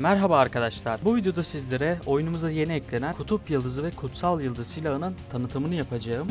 Merhaba arkadaşlar. Bu videoda sizlere oyunumuza yeni eklenen Kutup Yıldızı ve Kutsal Yıldız silahının tanıtımını yapacağım.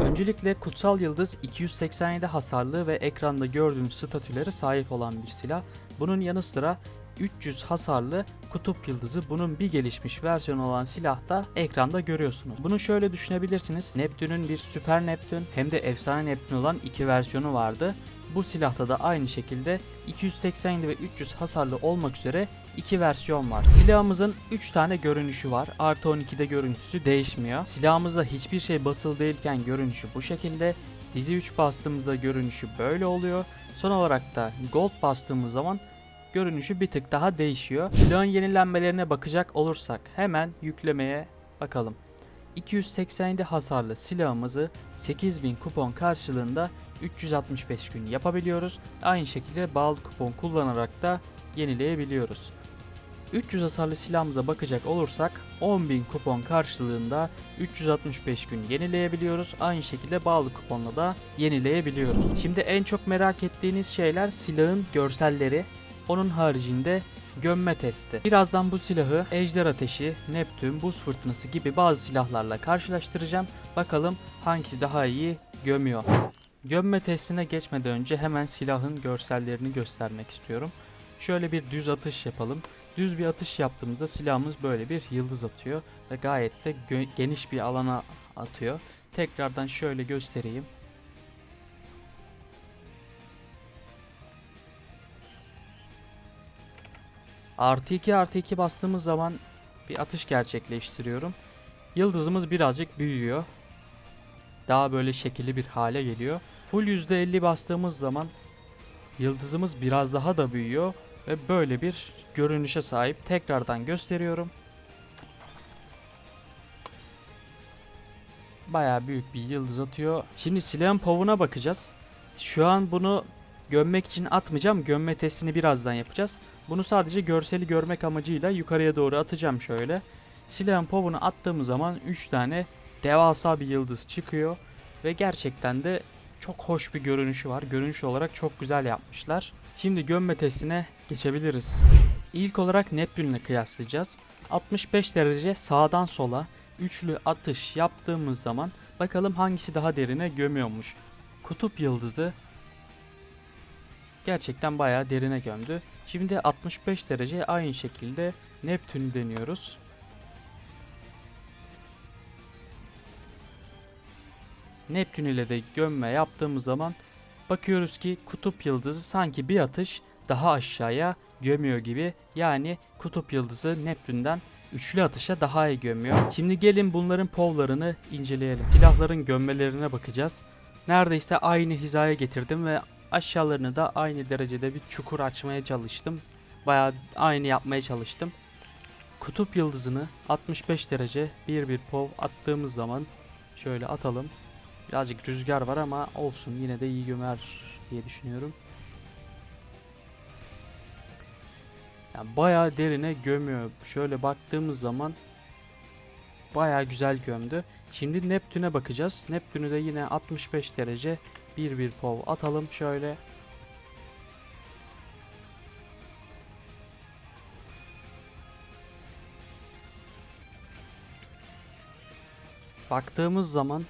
Öncelikle Kutsal Yıldız 287 hasarlı ve ekranda gördüğünüz statülere sahip olan bir silah. Bunun yanı sıra 300 hasarlı Kutup Yıldızı bunun bir gelişmiş versiyonu olan silahta ekranda görüyorsunuz. Bunu şöyle düşünebilirsiniz. Neptün'ün bir Süper Neptün hem de Efsane Neptün olan iki versiyonu vardı. Bu silahta da aynı şekilde 287 ve 300 hasarlı olmak üzere iki versiyon var. Silahımızın 3 tane görünüşü var. Artı 12'de görüntüsü değişmiyor. Silahımızda hiçbir şey basılı değilken görünüşü bu şekilde. Dizi 3 bastığımızda görünüşü böyle oluyor. Son olarak da Gold bastığımız zaman görünüşü bir tık daha değişiyor. Silahın yenilenmelerine bakacak olursak hemen yüklemeye bakalım. 287 hasarlı silahımızı 8000 kupon karşılığında 365 gün yapabiliyoruz. Aynı şekilde bağlı kupon kullanarak da yenileyebiliyoruz. 300 hasarlı silahımıza bakacak olursak 10.000 kupon karşılığında 365 gün yenileyebiliyoruz. Aynı şekilde bağlı kuponla da yenileyebiliyoruz. Şimdi en çok merak ettiğiniz şeyler silahın görselleri. Onun haricinde gömme testi. Birazdan bu silahı Ejder Ateşi, Neptün, Buz Fırtınası gibi bazı silahlarla karşılaştıracağım. Bakalım hangisi daha iyi gömüyor. Gömme testine geçmeden önce hemen silahın görsellerini göstermek istiyorum. Şöyle bir düz atış yapalım. Düz bir atış yaptığımızda silahımız böyle bir yıldız atıyor ve gayet de geniş bir alana atıyor. Tekrardan şöyle göstereyim. Artı 2 artı 2 bastığımız zaman bir atış gerçekleştiriyorum. Yıldızımız birazcık büyüyor. Daha böyle şekilli bir hale geliyor. Full %50 bastığımız zaman yıldızımız biraz daha da büyüyor ve böyle bir görünüşe sahip. Tekrardan gösteriyorum. Bayağı büyük bir yıldız atıyor. Şimdi silahın povuna bakacağız. Şu an bunu gömmek için atmayacağım. Gömme testini birazdan yapacağız. Bunu sadece görseli görmek amacıyla yukarıya doğru atacağım şöyle. Silahın povunu attığımız zaman 3 tane devasa bir yıldız çıkıyor. Ve gerçekten de çok hoş bir görünüşü var. Görünüş olarak çok güzel yapmışlar. Şimdi gömme testine geçebiliriz. İlk olarak Neptün'le kıyaslayacağız. 65 derece sağdan sola üçlü atış yaptığımız zaman bakalım hangisi daha derine gömüyormuş. Kutup yıldızı gerçekten bayağı derine gömdü. Şimdi 65 derece aynı şekilde Neptün'ü deniyoruz. Neptün ile de gömme yaptığımız zaman bakıyoruz ki kutup yıldızı sanki bir atış daha aşağıya gömüyor gibi. Yani kutup yıldızı Neptün'den üçlü atışa daha iyi gömüyor. Şimdi gelin bunların povlarını inceleyelim. Silahların gömmelerine bakacağız. Neredeyse aynı hizaya getirdim ve aşağılarını da aynı derecede bir çukur açmaya çalıştım. Bayağı aynı yapmaya çalıştım. Kutup yıldızını 65 derece bir bir pov attığımız zaman şöyle atalım. Birazcık rüzgar var ama olsun yine de iyi gömer diye düşünüyorum. Yani bayağı derine gömüyor. Şöyle baktığımız zaman bayağı güzel gömdü. Şimdi Neptün'e bakacağız. Neptün'ü de yine 65 derece bir bir pov atalım şöyle. Baktığımız zaman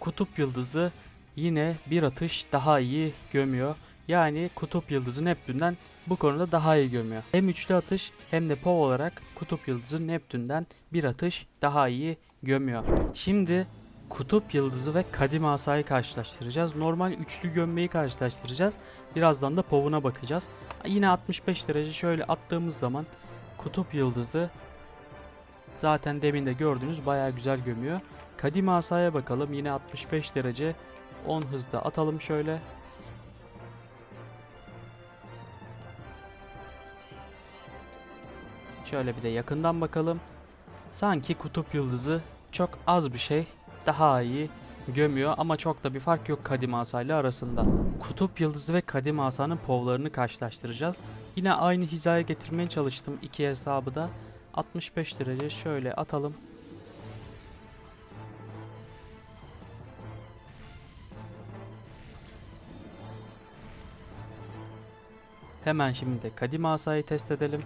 kutup yıldızı yine bir atış daha iyi gömüyor. Yani kutup yıldızı Neptün'den bu konuda daha iyi gömüyor. Hem üçlü atış hem de POV olarak kutup yıldızı Neptün'den bir atış daha iyi gömüyor. Şimdi kutup yıldızı ve kadim asayı karşılaştıracağız. Normal üçlü gömmeyi karşılaştıracağız. Birazdan da POV'una bakacağız. Yine 65 derece şöyle attığımız zaman kutup yıldızı zaten demin de gördüğünüz bayağı güzel gömüyor. Kadim asaya bakalım. Yine 65 derece 10 hızda atalım şöyle. Şöyle bir de yakından bakalım. Sanki kutup yıldızı çok az bir şey daha iyi gömüyor ama çok da bir fark yok kadim asayla arasında. Kutup yıldızı ve kadim asanın povlarını karşılaştıracağız. Yine aynı hizaya getirmeye çalıştım iki hesabı da. 65 derece şöyle atalım. Hemen şimdi de kadim asayı test edelim.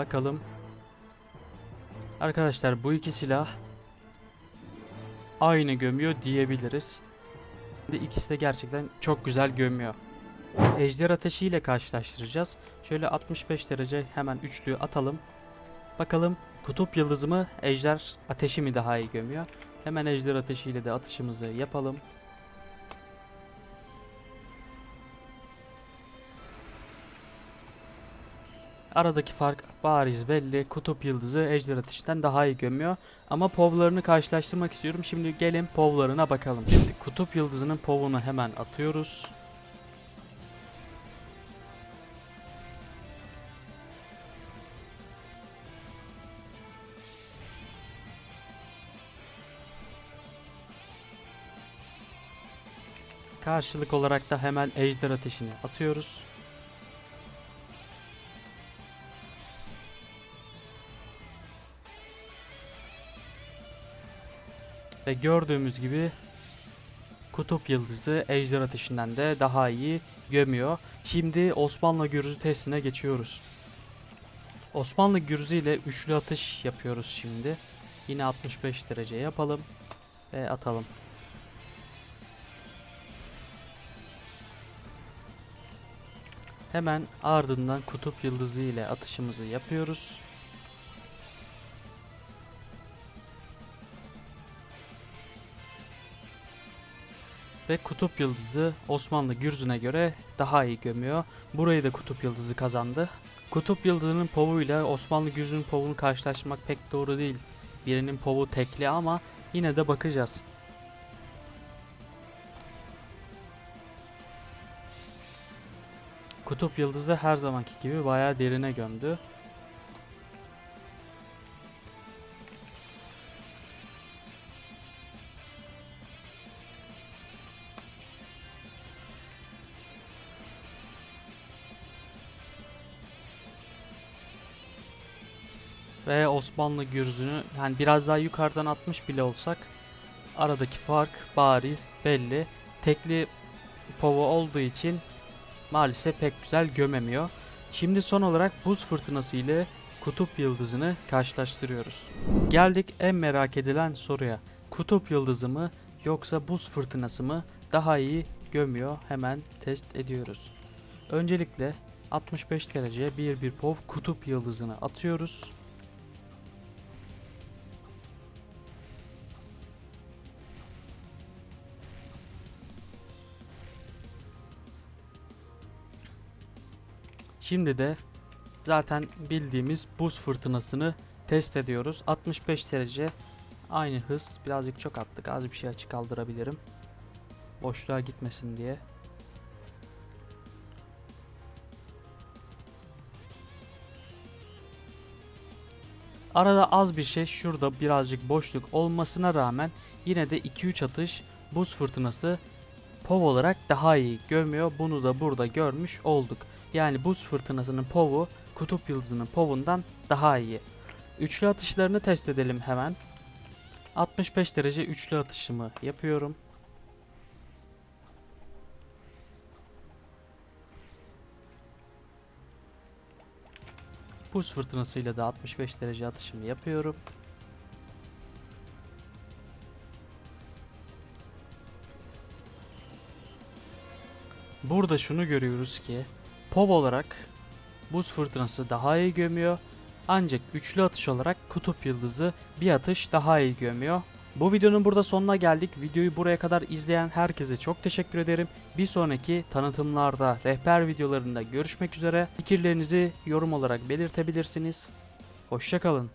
Bakalım. Arkadaşlar bu iki silah aynı gömüyor diyebiliriz. İkisi de gerçekten çok güzel gömüyor. Ejder ateşi ile karşılaştıracağız. Şöyle 65 derece hemen üçlüyü atalım. Bakalım kutup yıldızı mı ejder ateşi mi daha iyi gömüyor? Hemen ejder ateşiyle de atışımızı yapalım. Aradaki fark bariz belli. Kutup yıldızı ejder ateşinden daha iyi gömüyor. Ama povlarını karşılaştırmak istiyorum. Şimdi gelin povlarına bakalım. Şimdi kutup yıldızının povunu hemen atıyoruz. Karşılık olarak da hemen ejder ateşini atıyoruz. Ve gördüğümüz gibi kutup yıldızı ejder ateşinden de daha iyi gömüyor. Şimdi Osmanlı gürüzü testine geçiyoruz. Osmanlı gürüzü ile üçlü atış yapıyoruz şimdi. Yine 65 derece yapalım ve atalım. Hemen ardından kutup yıldızı ile atışımızı yapıyoruz. Ve kutup yıldızı Osmanlı gürzüne göre daha iyi gömüyor. Burayı da kutup yıldızı kazandı. Kutup yıldızının povuyla Osmanlı gürzünün povunu karşılaştırmak pek doğru değil. Birinin povu tekli ama yine de bakacağız. Kutup yıldızı her zamanki gibi bayağı derine gömdü. Ve Osmanlı gürzünü yani biraz daha yukarıdan atmış bile olsak aradaki fark bariz belli. Tekli pova olduğu için maalesef pek güzel gömemiyor. Şimdi son olarak buz fırtınası ile kutup yıldızını karşılaştırıyoruz. Geldik en merak edilen soruya. Kutup yıldızı mı yoksa buz fırtınası mı daha iyi gömüyor? Hemen test ediyoruz. Öncelikle 65 derece bir bir pov kutup yıldızını atıyoruz. Şimdi de zaten bildiğimiz buz fırtınasını test ediyoruz. 65 derece aynı hız. Birazcık çok attık. Az bir şey açık kaldırabilirim. Boşluğa gitmesin diye. Arada az bir şey şurada birazcık boşluk olmasına rağmen yine de 2-3 atış buz fırtınası POV olarak daha iyi gömüyor. Bunu da burada görmüş olduk. Yani buz fırtınasının povu kutup yıldızının povundan daha iyi. Üçlü atışlarını test edelim hemen. 65 derece üçlü atışımı yapıyorum. Buz fırtınasıyla da 65 derece atışımı yapıyorum. Burada şunu görüyoruz ki POV olarak buz fırtınası daha iyi gömüyor. Ancak üçlü atış olarak kutup yıldızı bir atış daha iyi gömüyor. Bu videonun burada sonuna geldik. Videoyu buraya kadar izleyen herkese çok teşekkür ederim. Bir sonraki tanıtımlarda, rehber videolarında görüşmek üzere. Fikirlerinizi yorum olarak belirtebilirsiniz. Hoşçakalın.